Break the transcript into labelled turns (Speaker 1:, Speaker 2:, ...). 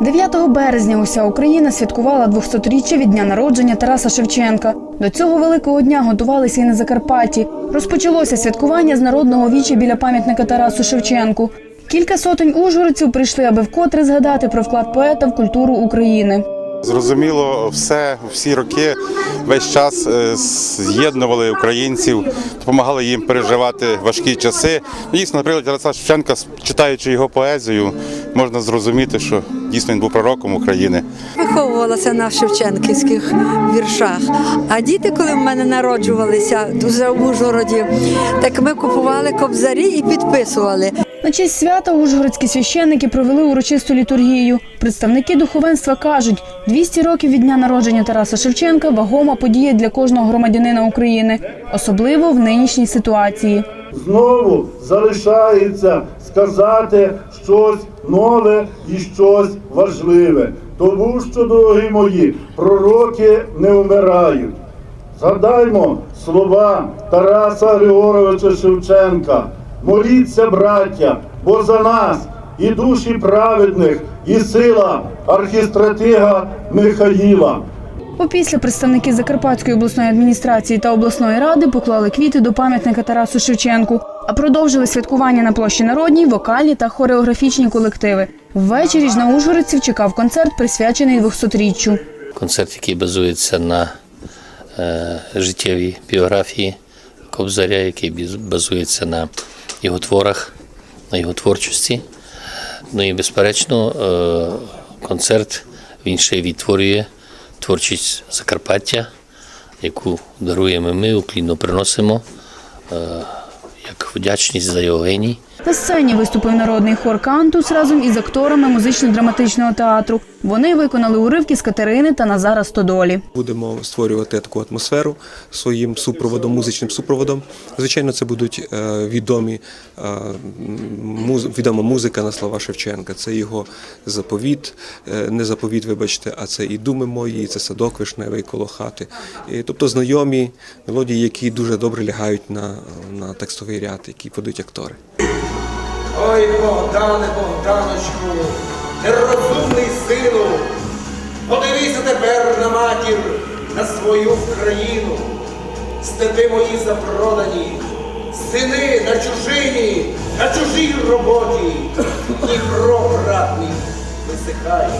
Speaker 1: 9 березня уся Україна святкувала 200-річчя від дня народження Тараса Шевченка. До цього великого дня готувалися і на Закарпатті. Розпочалося святкування з народного віча біля пам'ятника Тарасу Шевченку. Кілька сотень ужгородців прийшли, аби вкотре згадати про вклад поета в культуру України.
Speaker 2: Зрозуміло, все всі роки весь час е, з'єднували українців, допомагали їм переживати важкі часи. Дійсно, наприклад, Тараса Шевченка, читаючи його поезію, можна зрозуміти, що дійсно він був пророком України.
Speaker 3: Виховувалася на шевченківських віршах. А діти, коли в мене народжувалися дуже в Ужгороді, так ми купували кобзарі і підписували.
Speaker 1: На честь свята ужгородські священники провели урочисту літургію. Представники духовенства кажуть, 200 років від дня народження Тараса Шевченка вагома подія для кожного громадянина України, особливо в нинішній ситуації.
Speaker 4: знову залишається сказати щось нове і щось важливе. Тому що, дорогі мої, пророки не вмирають. Згадаймо слова Тараса Григоровича Шевченка. Моліться, браття, бо за нас і душі праведних, і сила архістратига Михаїла.
Speaker 1: Опісля представники Закарпатської обласної адміністрації та обласної ради поклали квіти до пам'ятника Тарасу Шевченку, а продовжили святкування на площі Народній, вокальні та хореографічні колективи. Ввечері ж на ужгородців чекав концерт, присвячений 200-річчю.
Speaker 5: концерт, який базується на е, життєвій біографії Кобзаря, який базується на його творах, на його творчості. Ну і, безперечно, е, концерт він ще відтворює творчість Закарпаття, яку даруємо ми, уклінно приносимо е, як вдячність за його геній.
Speaker 1: На сцені виступив народний хор Кантус разом із акторами музично-драматичного театру. Вони виконали уривки з Катерини та Назара Стодолі.
Speaker 6: Будемо створювати таку атмосферу своїм супроводом, музичним супроводом. Звичайно, це будуть е, відомі е, відома музика на слова Шевченка. Це його заповіт, е, не заповіт, вибачте, а це і думи мої, і це садок вишневий коло хати. Тобто знайомі мелодії, які дуже добре лягають на, на текстовий ряд, який подають актори.
Speaker 7: Ой, Богдане, Богданочку, нерозумний сину, подивися тепер на матір, на свою країну. Степи мої запродані, сини на чужині, на чужій роботі, Дніпро братний висихає.